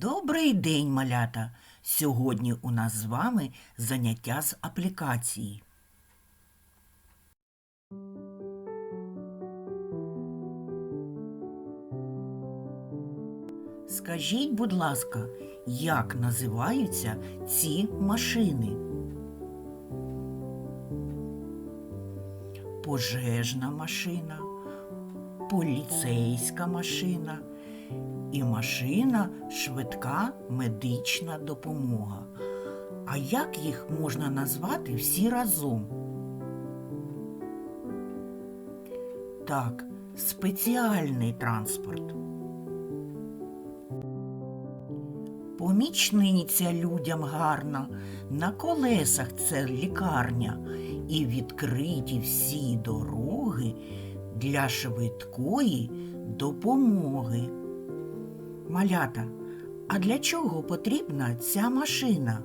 Добрий день, малята! Сьогодні у нас з вами заняття з аплікації. Скажіть, будь ласка, як називаються ці машини? Пожежна машина, поліцейська машина і машина швидка медична допомога. А як їх можна назвати всі разом? Так, спеціальний транспорт. Помічниця людям гарна, на колесах це лікарня, і відкриті всі дороги для швидкої допомоги. Малята, а для чого потрібна ця машина?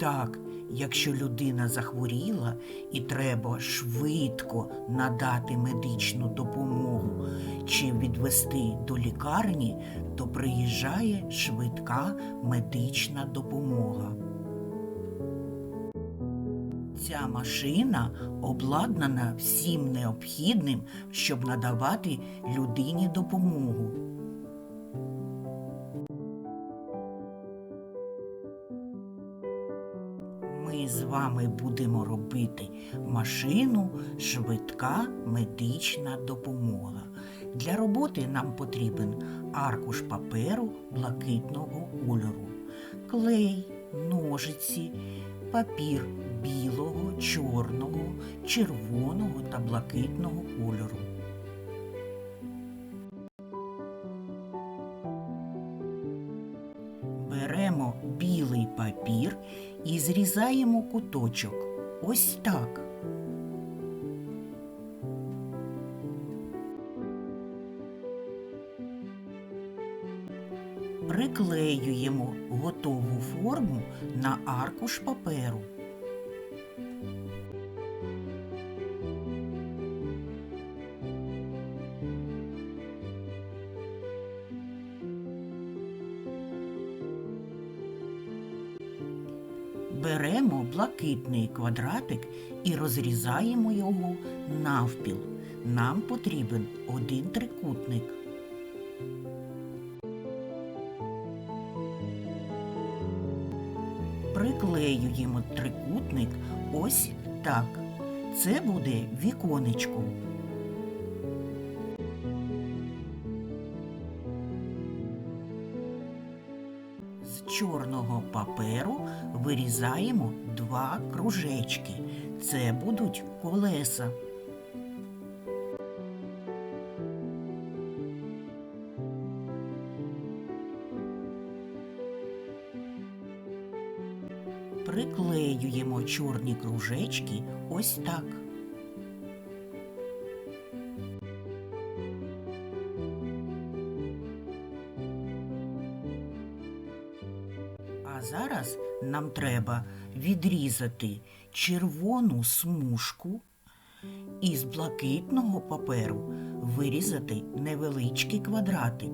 Так, якщо людина захворіла і треба швидко надати медичну допомогу чи відвести до лікарні, то приїжджає швидка медична допомога. Ця машина обладнана всім необхідним, щоб надавати людині допомогу. Ми з вами будемо робити машину швидка медична допомога. Для роботи нам потрібен аркуш паперу блакитного кольору, клей, ножиці, папір білого, чорного, червоного та блакитного кольору. Беремо білий папір і зрізаємо куточок. Ось так. Приклеюємо готову форму на аркуш паперу. Беремо блакитний квадратик і розрізаємо його навпіл. Нам потрібен один трикутник. Приклеюємо трикутник ось так. Це буде віконечко. Чорного паперу вирізаємо два кружечки. Це будуть колеса. Приклеюємо чорні кружечки ось так. Зараз нам треба відрізати червону смужку і з блакитного паперу вирізати невеличкий квадратик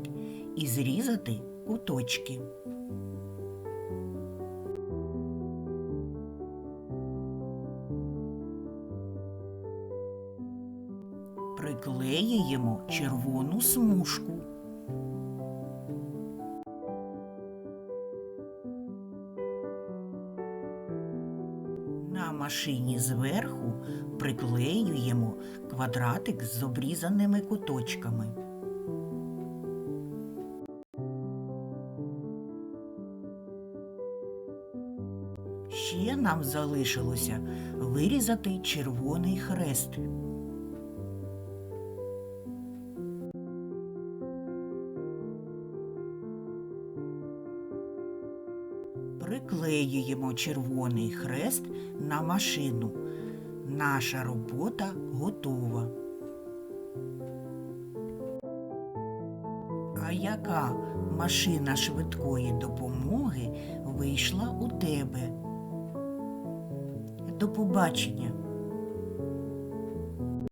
і зрізати куточки. Приклеюємо червону смужку. Машині зверху приклеюємо квадратик з обрізаними куточками. Ще нам залишилося вирізати червоний хрест. Приклеюємо червоний хрест на машину. Наша робота готова. А яка машина швидкої допомоги вийшла у тебе? До побачення!